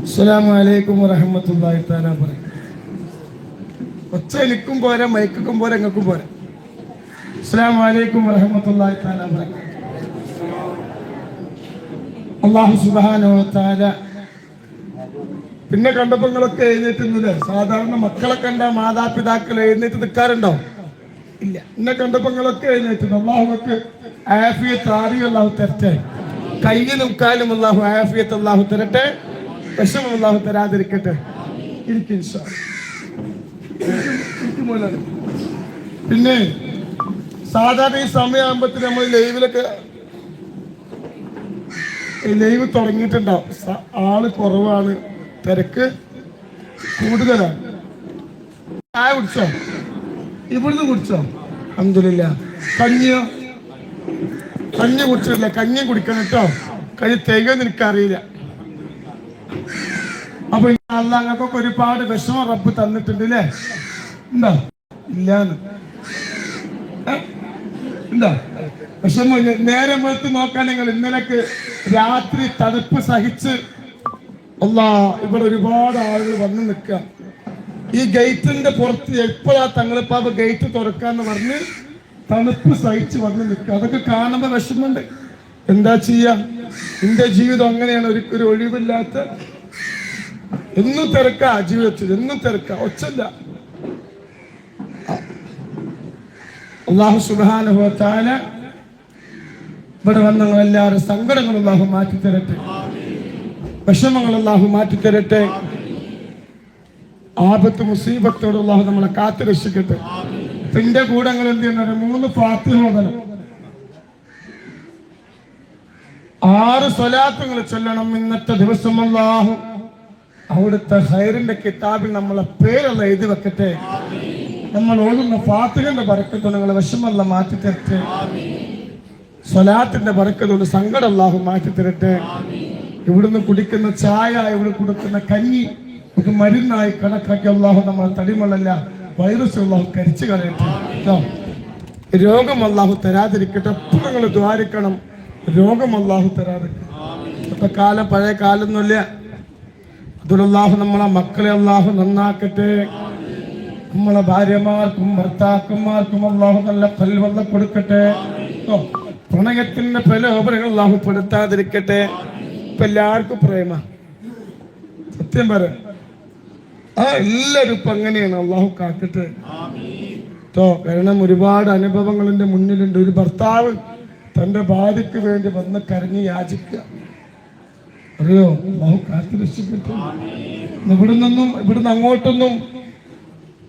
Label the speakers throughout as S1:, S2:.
S1: അസ്സലാമു അലൈക്കും വറഹമത്തുള്ളാഹി തആല പറയും ഒച്ച എനിക്കും പോരാ മയക്കും പോരാ എങ്ങക്കും പോരാ. അസ്സലാമു അലൈക്കും വറഹമത്തുള്ളാഹി തആല പറയും അള്ളാഹു സുബ്ഹാനഹു താല പിന്നെ കണ്ടപ്പങ്ങളൊക്കെ എഴുന്നേറ്റുന്നത് സാധാരണ മക്കളെ കണ്ട മാതാപിതാക്കൾ എഴുന്നേറ്റ് നിൽക്കാറുണ്ടോ ഇല്ല. എന്നെ കണ്ടപ്പോ നിങ്ങളൊക്കെ എഴുന്നേറ്റുന്നു അള്ളാഹുക്ക് ആഫിയത്ത് ആദ്യം തരട്ടെ. കയ്യിലും കാലും അള്ളാഹു ആഫിയത്ത് അള്ളാഹു തരട്ടെ. വിഷമം അള്ളാഹു തരാതിരിക്കട്ടെ. ഇരിക്കും. പിന്നെ സാധാരണ ഈ സമയമാകുമ്പത്തിൽ നമ്മൾ ലൈവിലൊക്കെ ലൈവ് തുടങ്ങിയിട്ടുണ്ടാവും. ആൾ കുറവാണ്. തിരക്ക് കൂടുതലാണ്. ചായ കുടിച്ചോ? ഇവിടുന്ന് കുടിച്ചോ? അന്തുലില്ല കഞ്ഞിയോ? കഞ്ഞി കുടിച്ചിട്ടില്ല. കഞ്ഞി കുടിക്കണം കേട്ടോ. കഞ്ഞി തേങ്ങ എനിക്കറിയില്ല. അപ്പൊ അല്ല ഒരുപാട് വിഷമം റബ്ബ് തന്നിട്ടുണ്ട് അല്ലേ ഉണ്ടോ? ഇല്ലാന്ന്. എന്താ വിഷമം. നേരെ വെളുത്ത് നോക്കാൻ നിങ്ങൾ ഇന്നലേക്ക് രാത്രി തണുപ്പ് സഹിച്ച് അല്ലാ ഇവിടെ ഒരുപാട് ആളുകൾ വന്ന് നിൽക്കുക. ഈ ഗേറ്റിന്റെ പുറത്ത് എപ്പോഴാ തങ്ങളിപ്പാപ്പ ഗേറ്റ് തുറക്കാന്ന് പറഞ്ഞ് തണുപ്പ് സഹിച്ച് വന്ന് നിൽക്കുക. അതൊക്കെ കാണുമ്പോ വിഷമുണ്ട് എന്താ ചെയ്യാ? എന്റെ ജീവിതം അങ്ങനെയാണ്. ഒരു ഒഴിവില്ലാത്ത എന്നും തിരക്കാ ജീവിതത്തിൽ. എന്നും തിരക്കാ. ഒച്ചല്ല അള്ളാഹു സുബാനുഭവത്താല ഇവിടെ വന്നങ്ങൾ എല്ലാവരും സങ്കടങ്ങൾ അള്ളാഹു മാറ്റി തരട്ടെ വിഷമങ്ങൾ അള്ളാഹു മാറ്റി തരട്ടെ ആപത്ത് മുസീബത്തോട് അള്ളാഹു നമ്മളെ കാത്തു രക്ഷിക്കട്ടെ. തിന്റെ കൂടങ്ങൾ എന്ത് ചെയ്യുന്നത് മൂന്ന് ഫാത്തിഹോദനം ആറ് സ്വലാത്തുകൾ ചൊല്ലണം ഇന്നത്തെ ദിവസം അള്ളാഹു. അവിടുത്തെ ഹൈറിന്റെ കിതാബിൽ നമ്മളെ പേരുള്ള എഴുതി വെക്കട്ടെ. നമ്മൾ ഓടുന്ന ഫാത്തിഹന്റെ പറക്കത്തോ നിങ്ങളെ വിഷമല്ല മാറ്റി തരട്ടെ. സ്വലാത്തിന്റെ പറക്കത്തോട് സങ്കടം അള്ളാഹു മാറ്റി തരട്ടെ. ഇവിടുന്ന് കുടിക്കുന്ന ചായ ഇവിടെ കൊടുക്കുന്ന കഞ്ഞി ഇത് മരുന്നായി കണക്കാക്കി അള്ളാഹു നമ്മളെ തടിമളല്ല വൈറസ് അള്ളാഹു കരിച്ചു കളയട്ടെ. രോഗം അള്ളാഹു തരാതിരിക്കട്ടെ. എപ്പോഴും നിങ്ങൾ ദ്വാരിക്കണം. രോഗം അള്ളാഹു തരാതിരിക്കട്ടെ ഇപ്പൊ കാലം പഴയ കാലൊന്നുമില്ല. അള്ളാഹു നമ്മളെ മക്കളെ അള്ളാഹു നന്നാക്കട്ടെ. നമ്മളെ ഭാര്യമാർക്കും ഭർത്താക്കന്മാർക്കും അള്ളാഹു നല്ല കൽവല്ല കൊടുക്കട്ടെ. പ്രണയത്തിന്റെ പ്രലോഭനങ്ങൾ അള്ളാഹു പെടുത്താതിരിക്കട്ടെ. ഇപ്പൊ എല്ലാവർക്കും പ്രേമ. സത്യം പറ. ആ എല്ലാവരും ഇപ്പം അങ്ങനെയാണ്. അള്ളാഹു കാക്കട്ടെ കേട്ടോ കാരണം ഒരുപാട് അനുഭവങ്ങൾ എന്റെ മുന്നിലുണ്ട്. ഒരു ഭർത്താവ് തന്റെ ഭാര്യയ്ക്ക് വേണ്ടി വന്ന് കരഞ്ഞ് യാചിക്കുക. അറിയോ? അള്ളാഹു കാത്തു രക്ഷിക്കട്ടെ. ഇവിടെ നിന്നും ഇവിടുന്ന് അങ്ങോട്ടൊന്നും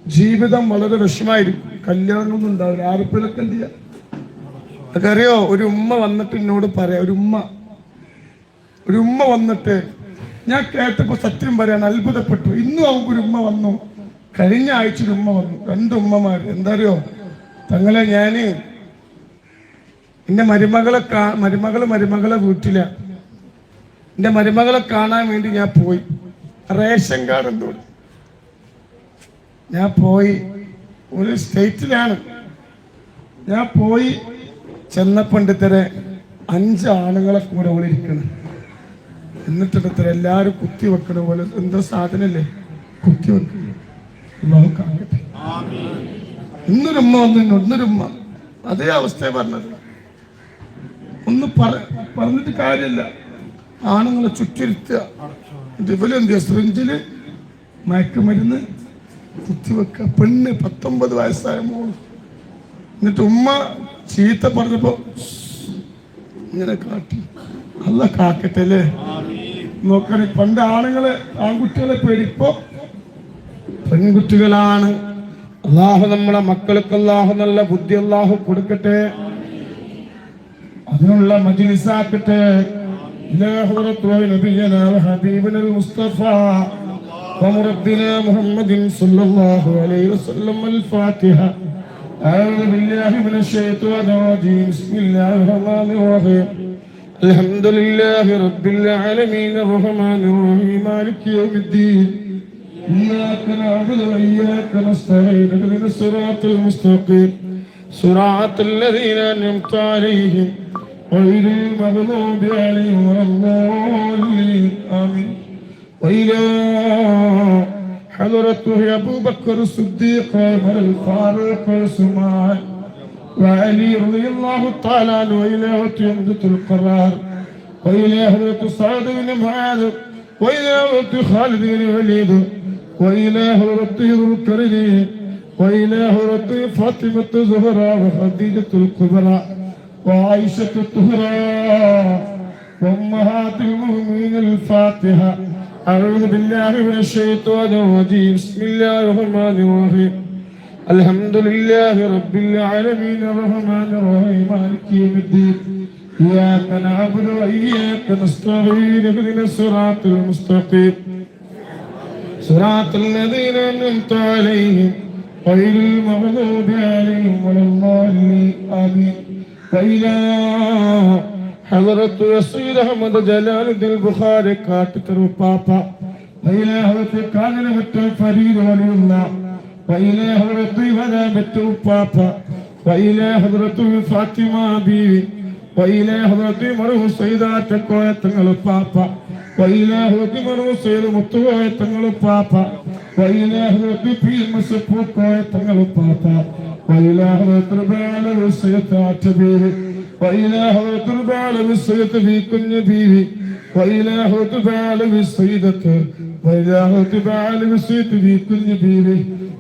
S1: ജീവിതം വളരെ വിഷമായിരിക്കും കല്യാണമൊന്നും ഉണ്ടാവില്ല. ആലപ്പുഴക്ക് എന്ത് ചെയ്യാം അതൊക്കെ അറിയോ? ഒരു ഉമ്മ വന്നിട്ട് എന്നോട് പറയാം. ഒരു ഉമ്മ. ഒരു ഉമ്മ വന്നിട്ട് ഞാൻ കേട്ടപ്പോ സത്യം പറയാൻ അത്ഭുതപ്പെട്ടു. ഇന്നും അവൻ ഒരു ഉമ്മ വന്നു. കഴിഞ്ഞ ആഴ്ച ഒരു ഉമ്മ വന്നു. രണ്ട് ഉമ്മമാര്. എന്താ അറിയോ തങ്ങളെ ഞാൻ എന്റെ മരുമകളെ കാ മരുമകൾ മരുമകളെ വീട്ടില. എന്റെ മരുമകളെ കാണാൻ വേണ്ടി ഞാൻ പോയി. റേഷൻ കാർഡ് എന്തോ. ഞാൻ പോയി. ഒരു സ്റ്റേറ്റിലാണ്. ഞാൻ പോയി. ചെന്നപ്പണ്ടിത്തരെ അഞ്ച് ആണുങ്ങളെ കൂടെ അവിടെ ഇരിക്കണം എല്ലാവരും കുത്തി വെക്കണ പോലെ എന്താ സാധനല്ലേ? കുത്തി വെക്കണം അള്ളാഹു കാക്കട്ടെ. ഇന്നൊരുമ്മ വന്നു ഇന്നൊരുമ്മ അതേ അവസ്ഥ പറഞ്ഞത്. ഒന്ന് പറഞ്ഞിട്ട് കാര്യമില്ല. ആണുങ്ങളെ ചുറ്റിരുത്തുക. ഇവലെന്ത് സിറിഞ്ചിൽ മയക്കുമരുന്ന് കുത്തിവെക്കുക പെണ്ണ് പത്തൊമ്പത് വയസ്സായ മോൾ. എന്നിട്ട് ഉമ്മ ചീത്ത പറഞ്ഞപ്പോ ഇങ്ങനെ കാട്ടി. അല്ല കാക്കട്ടെ അല്ലേ നോക്കണേ പണ്ട് ആണുങ്ങളെ ആൺകുട്ടികളെ പേടിപ്പോ പെൺകുട്ടികളാണ് അള്ളാഹു നമ്മളെ മക്കൾക്ക് അള്ളാഹു നല്ല ബുദ്ധി അള്ളാഹു കൊടുക്കട്ടെ അതിനുള്ള മജിലിസാക്കട്ടെ إلى حضرة نبينا وحبيبنا المصطفى ومربنا محمد صلى الله عليه وسلم الفاتحة أعوذ بالله من الشيطان الرجيم بسم الله الرحمن الرحيم الحمد لله رب العالمين الرحمن الرحيم مالك يوم الدين. إياك نعبد وإياك نستعين اهدنا الصراط المستقيم. صراط الذين أنعمت عليهم غير المغضوب عليهم ولا الضالين. آمين. وإلى حضرته أبو بكر الصديق عمر الفاروق وعثمان وعلي رضي الله تعالى عنه وإلى عمدة القرار وإلى حضرة سعد بن معاذ وإلى حضرة خالد بن وليد وإلى حضرة ذو الكريم وإلى حضرة فاطمة الزهراء وخديجة الكبرى وعائشة الطهرى وأمهات المؤمنين الفاتحة أعوذ بالله من الشيطان الرجيم بسم الله الرحمن الرحيم الحمد لله رب العالمين الرحمن الرحيم مالك يوم الدين إياك نعبد وإياك نستعين اهدنا الصراط المستقيم صراط الذين أنعمت عليهم غير المغضوب عليهم ولا الضالين آمين وإلى حضرة السيد أحمد جلال الدين البخاري كاتب بابا وإلى حضرة كامل متى فريد ولي الله وإلى حضرة ولابة بابا وإلى حضرة فاطمة بيبي وإلى حضرة مرو سيدة تكوية تنغل بابا وإلى حضرة مرو سيدة متوية تنغل بابا وإلى حضرة بيل مسفوكوية تنغل بابا وإلى حضرة ربيع لرسية عتبيري وإلى حضرة ربيع لرسية في كل بيبي وإلى حضرة ربيع لرسيدة وإلى حضرة ربيع لرسية في كل بيبي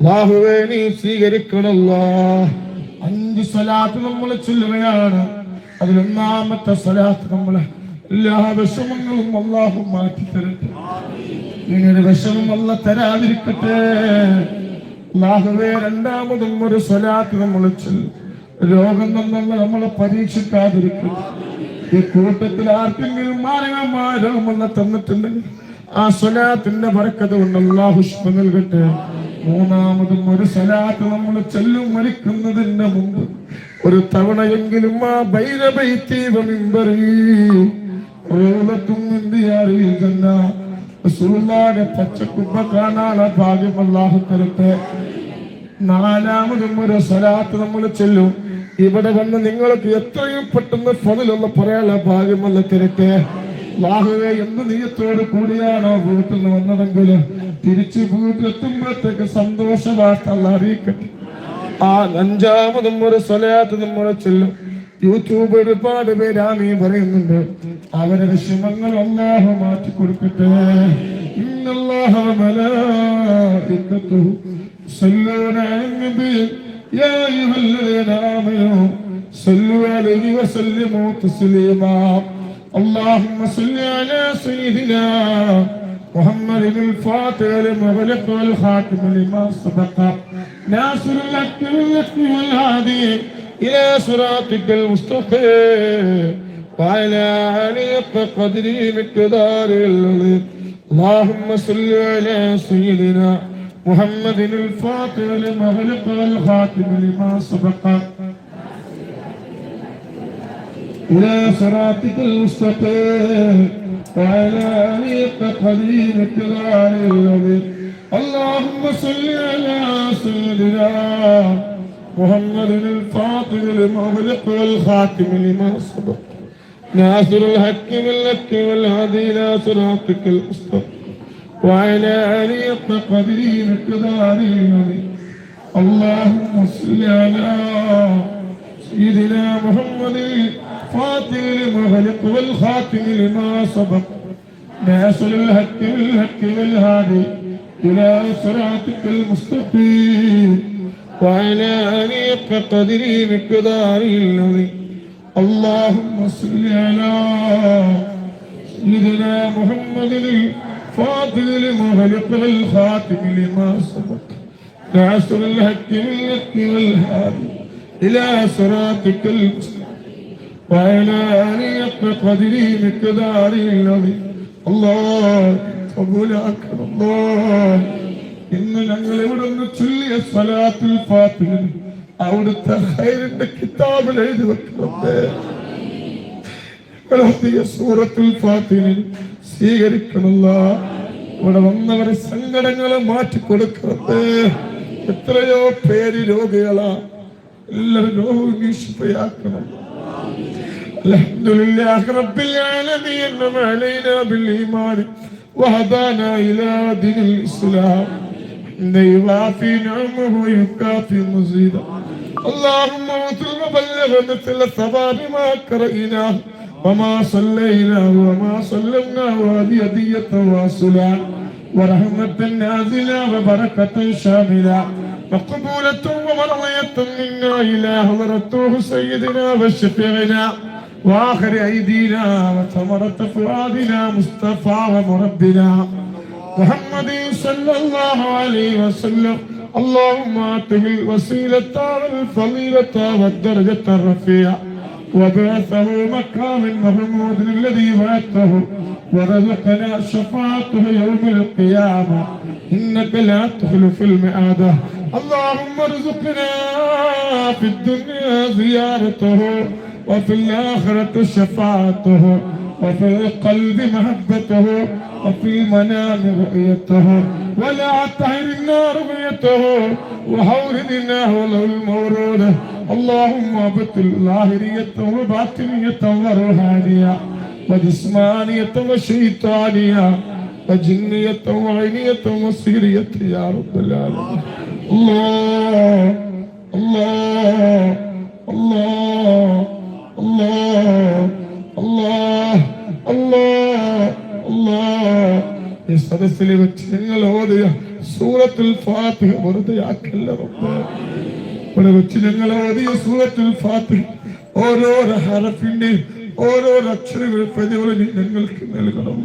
S1: അള്ളാഹുവേ നീ സ്വീകരിക്കണല്ലോ അഞ്ച് സ്വലാത്ത് നമ്മൾ ചൊല്ലുകയാണ്. അതിലൊന്നാമത്തെ സ്വലാത്ത് നമ്മൾ എല്ലാ വിഷമങ്ങളും അള്ളാഹു മാറ്റി തരട്ടെ. നിങ്ങളുടെ വിഷമം അല്ല തരാതിരിക്കട്ടെ. അള്ളാഹുവേ രണ്ടാമതും ഒരു സ്വലാത്ത് നമ്മൾ ചൊല്ലും. രോഗം നമ്മൾ നമ്മളെ പരീക്ഷിക്കാതിരിക്കട്ടെ. ഈ കൂട്ടത്തിൽ ആർക്കെങ്കിലും മാരകമായ രോഗം തന്നിട്ടുണ്ടെങ്കിൽ ആ സ്വലാത്തിന്റെ വരക്കത് കൊണ്ട് അള്ളാഹുഷ്പ നൽകട്ടെ. മൂന്നാമതും ഒരു സലാത്ത് നമ്മൾ ചെല്ലും മരിക്കുന്നതിന് മുമ്പ് ഒരു തവണയെങ്കിലും ആ റസൂലുള്ളാഹിയുടെ പച്ചക്കുപ്പ കാണാനുള്ള ഭാഗ്യം അള്ളാഹു തരട്ടെ. നാലാമതും ഒരു സലാത്ത് നമ്മൾ ചെല്ലും. ഇവിടെ വന്ന് നിങ്ങൾക്ക് എത്രയും പെട്ടെന്ന് ഫതിലുള്ള പറയാനുള്ള ഭാഗ്യമല്ല തരട്ടെ. ലാഹുവേ എന്ത് നീയത്തോട് കൂടിയാണോ വീട്ടിൽ നിന്ന് വന്നതെങ്കിൽ തിരിച്ച് വീട്ടിലെത്തുമ്പോഴത്തേക്ക് സന്തോഷ വാർത്ത അല്ലാഹ് അറിയിക്കട്ടെ ആ അഞ്ചാമതും ഒരു സ്വലാത്ത് നമ്മളെ ചെല്ലും യൂട്യൂബ് ഒരുപാട് പേര് ആമീ പറയുന്നുണ്ട് അവരെ വിഷമങ്ങൾ അല്ലാഹു മാറ്റി കൊടുക്കട്ടെ ഇന്നല്ലാഹ വമലായികത്തുഹു يصلون على النبي يا أيها الذين آمنوا صلوا عليه وسلموا تسليما اللهم صل على سيدنا محمد الفاتح لمغلق والخاتم لما سبق. ناصر الحق بالحق والهادي إلى صراطك المستقيم. وعلى آله قدره مقدار العظيم. اللهم صل على سيدنا محمد الفاتح لمغلق والخاتم لما سبق. إلى صراطك المستقيم وعلى آله قدير كذار الذي اللهم صل على سيدنا محمد الفاتح لمغلق والخاتم لما سبق. ناصر الحق بالحق والهدي إلى صراطك المستقيم. وعلى آله قدره مقداره اللهم صل على سيدنا محمد الفاتح لمغلق والخاتم لما سبق. ناصر الحق بالحق والهادي إلى صراطك المستقيم. وعلى آله قدره مقداره الذي. اللهم صل على سيدنا محمد الفاضل لمغلق الخاتم لما سبق. ناصر الحق بالحق والهادي إلى صراطك المستقيم وعلى آله قدري مقداري العظيم الله قبولك الله ഇന്ന് ഞങ്ങൾ ഇവിടെ നിന്ന് ചൊല്ലിയ സ്വലാത്തുൽ ഫാത്തിഹ അവിടുത്തെ ഹൈറിന്റെ കിതാബിൽ എഴുതി വെക്കുന്നത് വളർത്തിയ സൂറത്തുൽ ഫാത്തിഹിൽ സ്വീകരിക്കണല്ല ഇവിടെ വന്നവരെ സങ്കടങ്ങളെ മാറ്റിക്കൊടുക്കുന്നത് എത്രയോ പേര് രോഗികളാ الحمد لله رب العالمين ما علينا بالإيمان وهدانا إلى دين الإسلام. انه يوافي نعمه ويبقى في مزيدا اللهم وتر بلغ مثل الثواب ما كرئناه وما صلينا وما سلمنا وهذه هدية واصلة ورحمة نازلة وبركة شاملة. وقبولة ومرضية منا إلى حضرته سيدنا وشفيعنا وآخر أيدينا وثمرة فؤادنا مصطفى ومربنا محمد صلى الله عليه وسلم. اللهم اعطه الوسيلة والفضيلة والدرجة الرفيعة وبعثه مكان محمود الذي بعثه ورزقنا شفاعته يوم القيامة. إنك لا تخلف المئادة اللهم ارزقنا في الدنيا زيارته وفي الآخرة شفاعته وفي القلب محبته وفي المنام رؤيته. ولا تحرمنا رؤيته وحورنا له المورود. اللهم ابطل ظاهرية وباطنية وروحانية وجسمانية وشيطانية وجنية وعينية وسيرية يا رب العالمين. ഈ സദസ്സിലെ വെച്ച് നിങ്ങൾ ഓതിയ സൂറത്തിൽ ഫാത്തിഹ വെറുതെയാക്കല്ല ഇവിടെ വെച്ച് ഞങ്ങൾ ഓതിയ സൂറത്തിൽ ഫാത്തിഹ ഓരോ ഹറഫിന്റെയും ഓരോ അക്ഷരങ്ങൾ പ്രതിഫലം ഞങ്ങൾക്ക് നൽകണം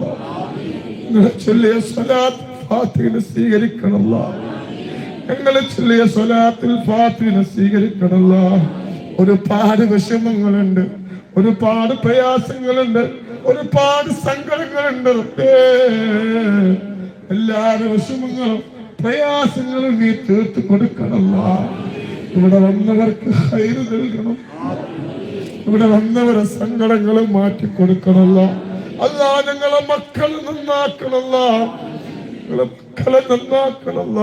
S1: നിങ്ങളെ ചൊല്ലിയ സലാത്ത് ഫാത്തിഹിനെ സ്വീകരിക്കണമല്ലോ. ഞങ്ങളെ ചൊല്ലിയ സ്വലാത്തിൽ ഫാത്തിനെ സ്വീകരിക്കണല്ല ഒരുപാട് വിഷമങ്ങളുണ്ട് ഒരുപാട് പ്രയാസങ്ങളുണ്ട് ഒരുപാട് സങ്കടങ്ങളുണ്ട് റബ്ബേ. എല്ലാവരുടെ വിഷമങ്ങളും പ്രയാസങ്ങളും നീ തീർത്തു കൊടുക്കണല്ല ഇവിടെ വന്നവർക്ക് ഹൈര് നൽകണം. ഇവിടെ വന്നവരെ സങ്കടങ്ങളും മാറ്റി കൊടുക്കണല്ല അല്ല ഞങ്ങളെ മക്കൾ നന്നാക്കണല്ല മക്കളെ നന്നാക്കണമല്ല.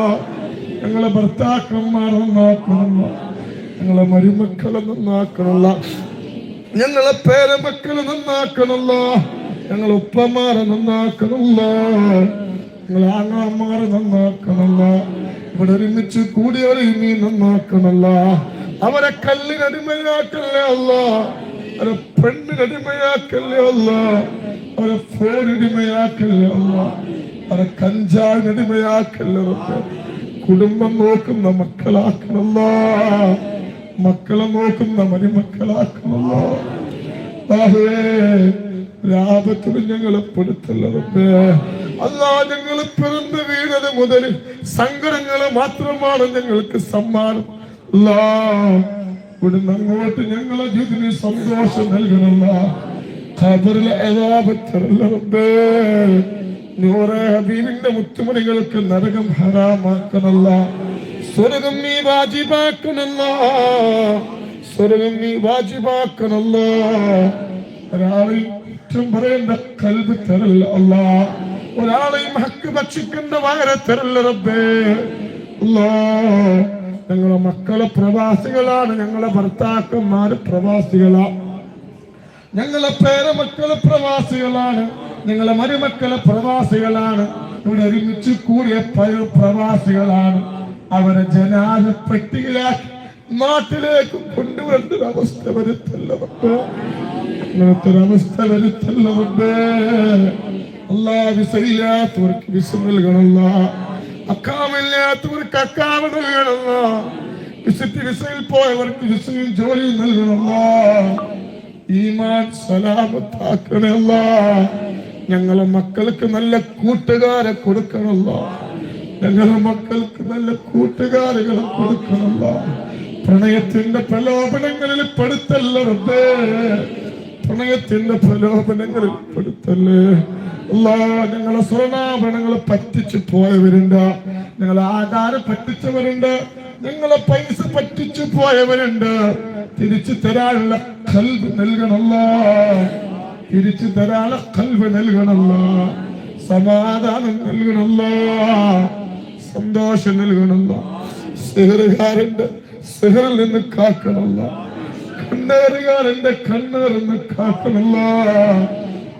S1: ഞങ്ങളെ ഭർത്താക്കന്മാർ നന്നാക്കണമല്ല. ഞങ്ങളെ മരുമക്കളെ നന്നാക്കണമല്ല. ഞങ്ങളെ പേരമക്കളെ നന്നാക്കണമല്ല. ഞങ്ങളെ ഉപ്പമാരെ നന്നാക്കണമല്ല. ഞങ്ങളെ ആങ്ങളമാരെ നന്നാക്കണമല്ല. ഇവിടെ ഒരുമിച്ച് കൂടിയവരെ നീ നന്നാക്കണമല്ല. അവരെ കല്ലിനടിമയാക്കല്ലേ അല്ല അവരെ പെണ്ണിനടിമയാക്കല്ലേ അല്ല അവരെ ഫോണിനടിമയാക്കല്ലേ അല്ല അവരെ കഞ്ചാവിനടിമയാക്കല്ലേ. കുടുംബം നോക്കുന്ന മക്കളാക്കണല്ല മക്കളെ നോക്കുന്ന മരുമക്കളാക്കണല്ല രാപത്തിന് ഞങ്ങളെ റബ്ബേ. അല്ലാ ഞങ്ങൾ പിറന്നു വീണത് മുതൽ സങ്കടങ്ങൾ മാത്രമാണ് ഞങ്ങൾക്ക് സമ്മാനം. അല്ലാ ഇവിടുന്ന് അങ്ങോട്ട് ഞങ്ങളെ ജീവിതത്തിന് സന്തോഷം നൽകണല്ല ഖബറിലെ ഏതാപത്തരല്ല നൂറെ ഹബീബിന്റെ മുത്തുമണികൾക്ക് നരകം ഹറാമാക്കണല്ല. സ്വർഗം നീ വാജിബാക്കണല്ല. സ്വർഗം നീ വാജിബാക്കണല്ല. ഒരാളെ കുറ്റം പറയേണ്ട കൽബ് തരല്ല അല്ല. ഒരാളെയും ഹക്ക് ഭക്ഷിക്കേണ്ട വയറ തരല്ല റബ്ബേ. അല്ലാ. ഞങ്ങളെ മക്കളെ പ്രവാസികളാണ്. ഞങ്ങളെ ഭർത്താക്കന്മാര് പ്രവാസികളാ. ഞങ്ങളെ പേരമക്കളെ പ്രവാസികളാണ്. ഞങ്ങളെ മരുമക്കളെ പ്രവാസികളാണ്. ഇവിടെ ഒരുമിച്ച് കൂടിയ പല പ്രവാസികളാണ്. അവരെ ജനാല പെട്ടിയിലാക്കി നാട്ടിലേക്ക് കൊണ്ടുവരേണ്ട ഒരു അവസ്ഥ വരുത്തല്ലവർക്ക്. അങ്ങനത്തെ ഒരു അവസ്ഥ വരുത്തല്ല റബ്ബേ. അല്ലാ വിസയില്ലാത്തവർക്ക് വിസ നൽകണല്ല അക്കാമില്ലാത്തവർക്ക് അക്കാമ നൽകണല്ല വിസിറ്റ് വിസയിൽ പോയവർക്ക് വിസയിൽ ജോലി നൽകണല്ല ഈമാൻ സലാമത്താക്കണല്ല ഞങ്ങളെ മക്കൾക്ക് നല്ല കൂട്ടുകാരെ കൊടുക്കണല്ല ഞങ്ങളെ മക്കൾക്ക് നല്ല കൂട്ടുകാരികളെ കൊടുക്കണല്ല പ്രണയത്തിന്റെ പ്രലോഭനങ്ങളിൽ പെടുത്തല്ല പ്രണയത്തിന്റെ പ്രലോഭനങ്ങളിൽ പെടുത്തല്ലേ? ഞങ്ങളെ സ്വർണാഭരണങ്ങൾ പറ്റിച്ചു പോയവരുണ്ട്. ഞങ്ങളെ ആധാരം പറ്റിച്ചവരുണ്ട്. ഞങ്ങളെ പൈസ പറ്റിച്ചു പോയവരുണ്ട്. തിരിച്ചു തരാനുള്ള കൽവ് നൽകണല്ല തിരിച്ചു ധാരാള കൽവ് നൽകണല്ല സമാധാനം നൽകണല്ല സന്തോഷം നൽകണല്ല സിഹറുകാരന്റെ സിഹറിൽ നിന്ന് കാക്കണല്ല കണ്ണേറുകാരന്റെ കണ്ണേറിൽ നിന്ന് കാക്കണല്ല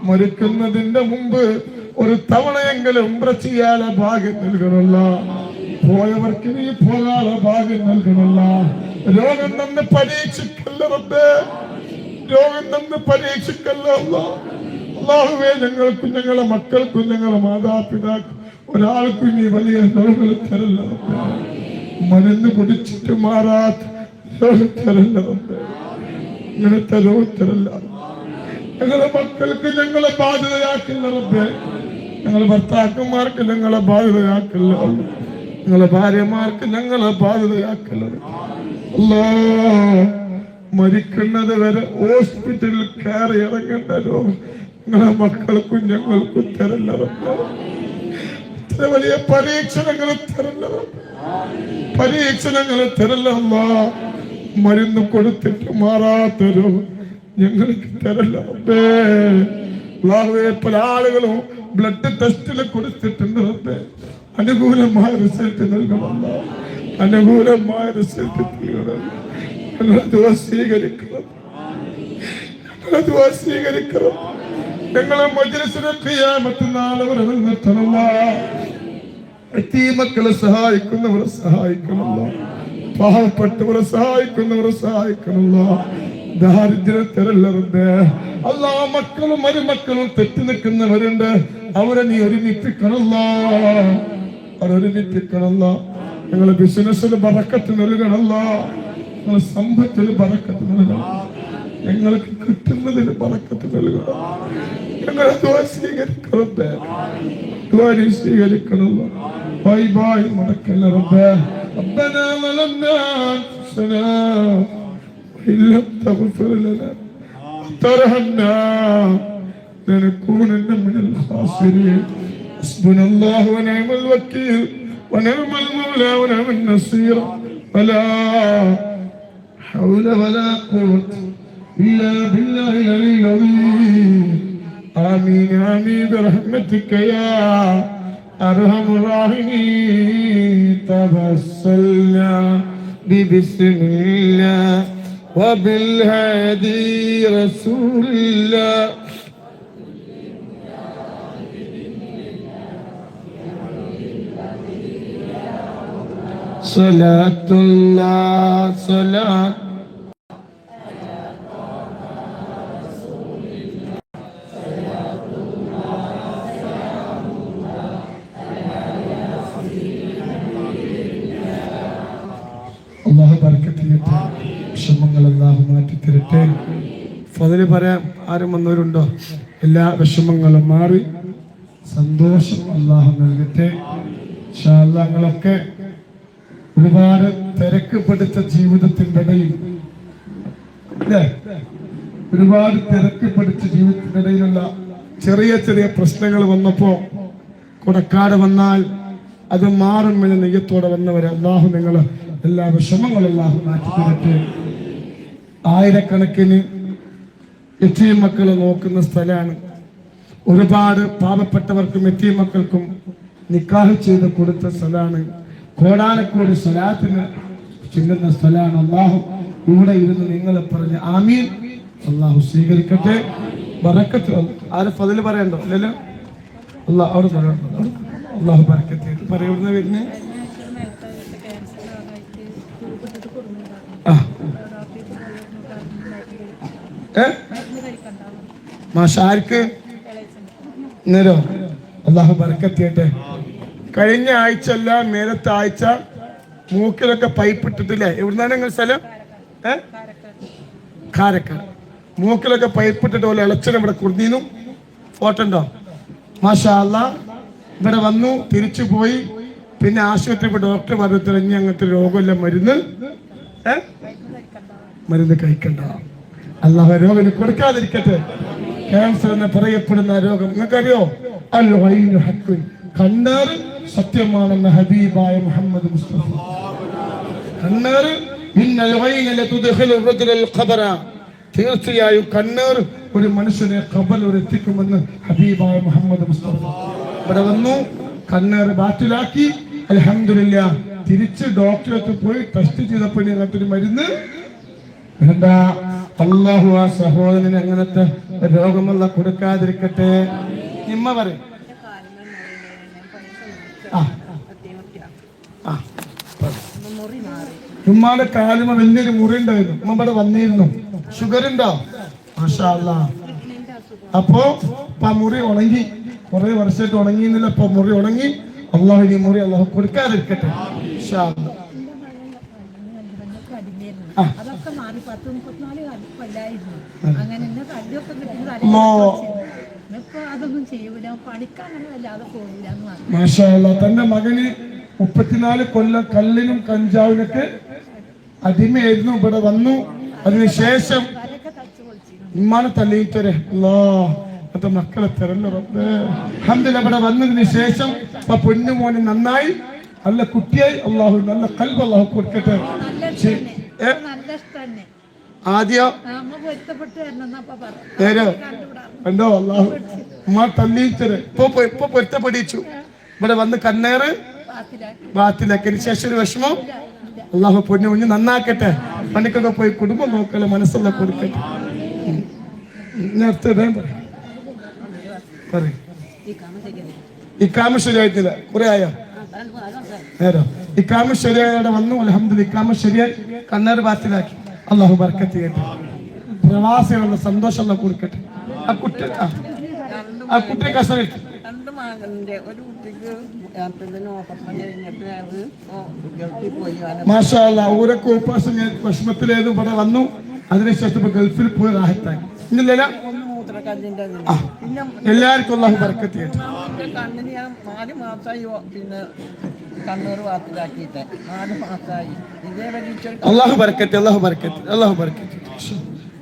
S1: മരിക്കുന്നതിന്റെ മുമ്പ് ഒരു തവണയെങ്കിലും ഉംറ ചെയ്യാനുള്ള ഭാഗ്യം നൽകണല്ല പോയവർക്ക് നീ പോകാതെ ഭാഗ്യം നൽകണല്ല രോഗം തന്നെ പരീക്ഷിക്കല്ലേ രോഗം തന്നെ പരീക്ഷിക്കല്ല അല്ലാ. അല്ലാഹുവേ ഞങ്ങൾക്കും ഞങ്ങളെ മക്കൾക്കും ഞങ്ങളെ മാതാപിതാക്കൾ ഒരാൾക്കും നീ വലിയ രോഗങ്ങൾ തരല്ല. മരുന്ന് കുടിച്ചിട്ട് മാറാത്ത രോഗം തരല്ല റബ്ബേ. ഇങ്ങനത്തെ രോഗം തരല്ല ഞങ്ങളെ മക്കൾക്ക് ഞങ്ങളെ ബാധ്യതയാക്കില്ല റബ്ബേ ഞങ്ങളെ ഭർത്താക്കന്മാർക്ക് ഞങ്ങളെ ബാധ്യതയാക്കില്ല. ഞങ്ങളെ ഭാര്യമാർക്ക് ഞങ്ങളെ ബാധ്യതയാക്കില്ല അല്ലാ മരിക്കുന്നത് വരെ ഹോസ്പിറ്റലിൽ കയറി ഇറങ്ങേണ്ട രോഗം ഞങ്ങളെ മക്കൾക്കും ഞങ്ങൾക്കും തരല്ലേ റബ്ബേ. ഇത്ര വലിയ പരീക്ഷണങ്ങൾ തരല്ല റബ്ബേ. പരീക്ഷണങ്ങൾ തരല്ല അല്ലാ. മരുന്ന് കൊടുത്തിട്ട് മാറാത്തൊരു ഞങ്ങൾക്ക് തരല്ല പല ആളുകളും ബ്ലഡ് ടെസ്റ്റിൽ കൊടുത്തിട്ടുണ്ട് റബ്ബേ അനുകൂലമായ റിസൾട്ട് നൽകണമല്ല അനുകൂലമായ റിസൾട്ട് നൽകണം ഞങ്ങളെ സ്വീകരിക്കണം. ഞങ്ങളെ സ്വീകരിക്കണം. ഞങ്ങളെ മജ്ലിസിനെ ഖിയാമത്ത് നാളെ വരെ നിന്നെത്തണമല്ല മക്കളെ സഹായിക്കുന്നവരെ സഹായിക്കണമല്ല. പാവപ്പെട്ടവരെ സഹായിക്കുന്നവരെ സഹായിക്കണമല്ല. ദാരിദ്ര്യത്തിലല്ലേ അല്ല മക്കളും മരുമക്കളും തെറ്റി നിൽക്കുന്നവരുണ്ട്. അവരെ നീ ഒരുമിപ്പിക്കണമല്ല. അവരൊരുമിപ്പിക്കണമല്ല ഞങ്ങളെ ബിസിനസ്സിന് ബറക്കത്ത് നൽകണല്ല ഞങ്ങളെ സമ്പത്തിൽ ബറക്കത്ത് നൽകണം ഞങ്ങൾക്ക് കിട്ടുന്നതിന് ബറക്കത്ത് നൽകണം ഞങ്ങളെ ദുആ സ്വീകരിക്കണം ദ്വാരി സ്വീകരിക്കണമല്ലോ ബായ് ബായ് മടക്കല്ല റബ്ബേ ربنا ظلمنا أنفسنا وإن لم تغفر لنا وترحمنا لنكونن من الخاسرين حسبنا الله ونعم الوكيل ونعم المولى ونعم النصير ولا حول ولا قوة إلا بالله العلي العظيم. آمين آمين برحمتك يا أرحم الراحمين. تبسلنا ببسم الله وبالهادي رسول الله. صلاة الله صلاة അള്ളാഹു ബർക്കത്ത് ചെയ്യട്ടെ വിഷമങ്ങൾ അള്ളാഹു മാറ്റി തരട്ടെ ഫതില് പറയാൻ ആരും വന്നവരുണ്ടോ എല്ലാ വിഷമങ്ങളും മാറി സന്തോഷം അള്ളാഹു നൽകട്ടെ ഇൻഷാ അല്ലാ ഞങ്ങളൊക്കെ ഒരുപാട് തിരക്ക് പിടിച്ച ജീവിതത്തിന്റെ ഇടയിൽ ഒരുപാട് തിരക്ക് പിടിച്ച ഇടയിലുള്ള ചെറിയ ചെറിയ പ്രശ്നങ്ങൾ വന്നപ്പോ കൊടക്കാട് വന്നാൽ അത് മാറും എന്ന നെയ്യത്തോടെ വന്നവരെ അള്ളാഹു നിങ്ങൾ എല്ലാ വിഷമങ്ങളും അള്ളാഹു മാറ്റി തരട്ടെ. ആയിരക്കണക്കിന് എത്തിയ മക്കളെ നോക്കുന്ന സ്ഥലമാണ്. ഒരുപാട് പാപപ്പെട്ടവർക്കും എത്തിയ മക്കൾക്കും നിക്കാഹ് ചെയ്ത് കൊടുത്ത സ്ഥലമാണ്. കോടാനക്കോടി സ്വലാത്തിന് ചെല്ലുന്ന സ്ഥലമാണ് അള്ളാഹു. ഇവിടെ ഇരുന്ന് നിങ്ങൾ പറഞ്ഞ് ആമീൻ. അള്ളാഹു സ്വീകരിക്കട്ടെ. ബറക്കത്ത് ആര് ഫതിൽ പറയണ്ടോ? അല്ലല്ലോ അള്ളാഹ് അവിടെ പറയണ്ടോ അള്ളാഹു ബറക്കത്ത് പറയുന്ന വരുന്നേ? മാഷാർക്ക് നേരോ അള്ളാഹു ബർക്കത്തിയട്ടെ കഴിഞ്ഞ ആഴ്ച അല്ല നേരത്തെ ആഴ്ച മൂക്കിലൊക്കെ പൈപ്പ് ഇട്ടിട്ടില്ലേ? എവിടുന്നാണ് നിങ്ങൾ സ്ഥലം? ഏ? കാരക്കാട്. മൂക്കിലൊക്കെ പൈപ്പ് ഇട്ടിട്ട് പോലെ ഇളച്ചൻ ഇവിടെ കുടുന്നീന്നു ഫോട്ടോ മാഷാല്ല മാഷാ അല്ലാ ഇവിടെ വന്നു തിരിച്ചു പോയി. പിന്നെ ആശുപത്രി ഇപ്പൊ ഡോക്ടർ പറഞ്ഞു തിരഞ്ഞ് അങ്ങനത്തെ രോഗമില്ല മരുന്ന്. മരുന്ന് കഴിക്കണ്ട. അല്ലാതെ രോഗം കൊടുക്കാതിരിക്കട്ടെ. ക്യാൻസർ എന്ന് പറയപ്പെടുന്ന രോഗം. നിങ്ങൾക്കറിയോ? ഹക്കുൻ. കണ്ണേറ് സത്യമാണെന്ന് ഹബീബായ മുഹമ്മദ് മുസ്തഫ. തീർച്ചയായും കണ്ണേർ ഒരു മനുഷ്യനെ ഖബറിൽ എത്തിക്കുമെന്ന് ഹബീബായ മുഹമ്മദ് മുസ്തഫ. ഇവിടെ വന്നു കണ്ണേർ ബാറ്റിലാക്കി. അലഹമില്ല തിരിച്ച് ഡോക്ടറെ പോയി ടെസ്റ്റ് ചെയ്തപ്പോൾ അങ്ങനത്തെ ഒരു മരുന്ന്. എന്താ അള്ളാഹു ആ സഹോദരന് അങ്ങനത്തെ രോഗമുള്ള കൊടുക്കാതിരിക്കട്ടെ. നിമ്മ പറയും ഉമ്മാടെ കാലിന് വലിയൊരു മുറി ഉണ്ടായിരുന്നു ഉമ്മ ഇവിടെ വന്നിരുന്നു. ഷുഗർ ഉണ്ടോ മാഷാ അല്ലാ. അപ്പോ ഇപ്പൊ ആ മുറി ഉണങ്ങി. കുറെ വർഷമായിട്ട് ഉണങ്ങിയെന്നില്ല ഇപ്പൊ മുറി ഉണങ്ങി. അള്ളാഹു ഈ മുറി അള്ളാഹു കൊടുക്കാതിരിക്കട്ടെ.
S2: അതൊക്കെ മാറി പത്ത് മുപ്പത്തിനാല് കൊല്ലായിരുന്നു. അങ്ങനെ കല്ലൊക്കെ കിട്ടുന്നത് അതൊന്നും ചെയ്യൂല പണിക്ക് അങ്ങനെ വല്ലാതെ പോകില്ല എന്ന് പറഞ്ഞു
S1: മാഷാ അല്ലാ. തന്റെ മകന് മുപ്പത്തിനാല് കൊല്ലം കല്ലിനും കഞ്ചാവിനൊക്കെ അടിമയായിരുന്നു ഇവിടെ വന്നു. അതിനുശേഷം ഉമ്മാനെ തള്ളിയിട്ടരെ അല്ലാ അത് മക്കളെ തരല്ലോ റബ്ബേ. ഇവിടെ വന്നതിന് ശേഷം ഇപ്പൊ പൊന്നുമോന് നന്നായി. നല്ല കുട്ടിയായി അള്ളാഹു നല്ല കൽവ് അള്ളാഹു കൊടുക്കട്ടെ. ഏ? ആദ്യം ഇപ്പൊ പൊരുത്തപ്പെടിച്ചു. ഇവിടെ വന്ന് കണ്ണേറ് ബാത്തിലാക്കിയതിനു ശേഷം ഒരു വിഷമം. അള്ളാഹു പൊന്നു കുഞ്ഞ് നന്നാക്കട്ടെ. പണിക്കൊക്കെ പോയി കുടുംബം നോക്കല്ലേ മനസ്സുള്ള കൊടുക്കട്ടെ നേരത്തെ. ഈ കാമ ശരിയായിട്ടില്ല. കുറെ ആയോ? നേരോ? ഇക്കാമ കാമ ശരിയായ വന്നു. അലഹമ്മദ് ഇക്കാമ ശരിയായി. കണ്ണേറ് ബാത്തിലാക്കി. അള്ളാഹു ബർക്കത്ത് ചെയ്യട്ടെ പ്രവാസികളുടെ സന്തോഷം കൊടുക്കട്ടെ. ആ കുട്ടി ആ. കുട്ടി. കസറിട്ട്
S3: രണ്ട് മകന്റെ ഒരു കുട്ടിക്ക് യാത്രത്തിന് ഓപ്പറേഷൻ കഴിഞ്ഞിട്ട് അത് ഗൾഫിൽ പോയി. അവനെ
S1: മാഷാല്ല ഊരൊക്കെ ഉപ്പാസം വിഷമത്തിലേത് ഇവിടെ വന്നു. അതിനുശേഷം ഇപ്പൊ ഗൾഫിൽ പോയി റാഹത്തായി. ഇന്നില്ല എല്ലാവർക്കും അള്ളാഹു ബർക്കത്ത് ചെയ്യട്ടെ.
S3: എന്റെ കണ്ണിന് ഞാൻ നാല് മാസമായി പിന്നെ കണ്ണൂർ വാത്തിലാക്കിയിട്ട് നാല് മാസമായി ഇതേ പരീക്ഷ
S1: അള്ളാഹു ബർക്കത്ത് അള്ളാഹു ബർക്കത്ത് അള്ളാഹു ബർക്കത്ത്.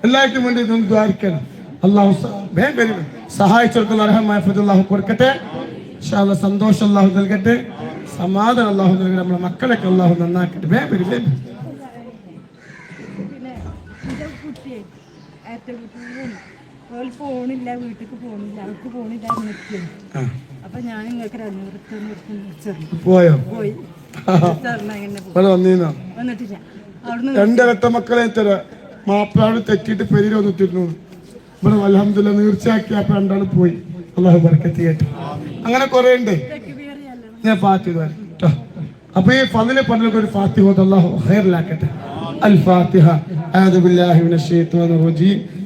S1: എല്ലാവർക്കും വേണ്ടി ഇതൊന്ന് ദ്വാരിക്കണം. അള്ളാഹു വേഗം വരും. സഹായിച്ചവർക്കുള്ള അർഹമായ അള്ളാഹു കൊടുക്കട്ടെ. സന്തോഷം അള്ളാഹു നൽകട്ടെ. സമാധാനം അള്ളാഹു നൽകട്ടെ. നമ്മുടെ മക്കളൊക്കെ അള്ളാഹു നന്നാക്കട്ടെ. വേഗം വരും വേഗം വരും.
S2: ഓൾ പോണില്ല വീട്ടിക്ക് പോണില്ല അവർക്ക് പോണില്ല
S1: നിർത്തി.
S2: അപ്പൊ ഞാൻ നിങ്ങൾക്ക് രണ്ടു
S1: പോയോ?
S2: പോയി. വന്നിട്ടില്ല.
S1: രണ്ട് ഇരട്ട മക്കളെ തരാ മാപ്പിളാട് തെറ്റിട്ട് പെരിയിൽ വന്നിട്ടിരുന്നു. ഇവിടെ അലഹമില്ല നീർച്ചയാക്കി അപ്പൊ രണ്ടാൾ പോയി. അള്ളാഹു ബർക്കത്തി കേട്ടു. അങ്ങനെ കുറെ ഉണ്ട് ഞാൻ ഫാത്തി കേട്ടോ അപ്പൊ ഈ ഫതിലെ പറഞ്ഞൊക്കെ ഒരു ഫാത്തിഹ അള്ളാഹു ഹൈറിലാക്കട്ടെ അൽ ഫാത്തിഹ അഹദുബില്ലാഹിമിനെ ഷെയ്ത്തു റജീം.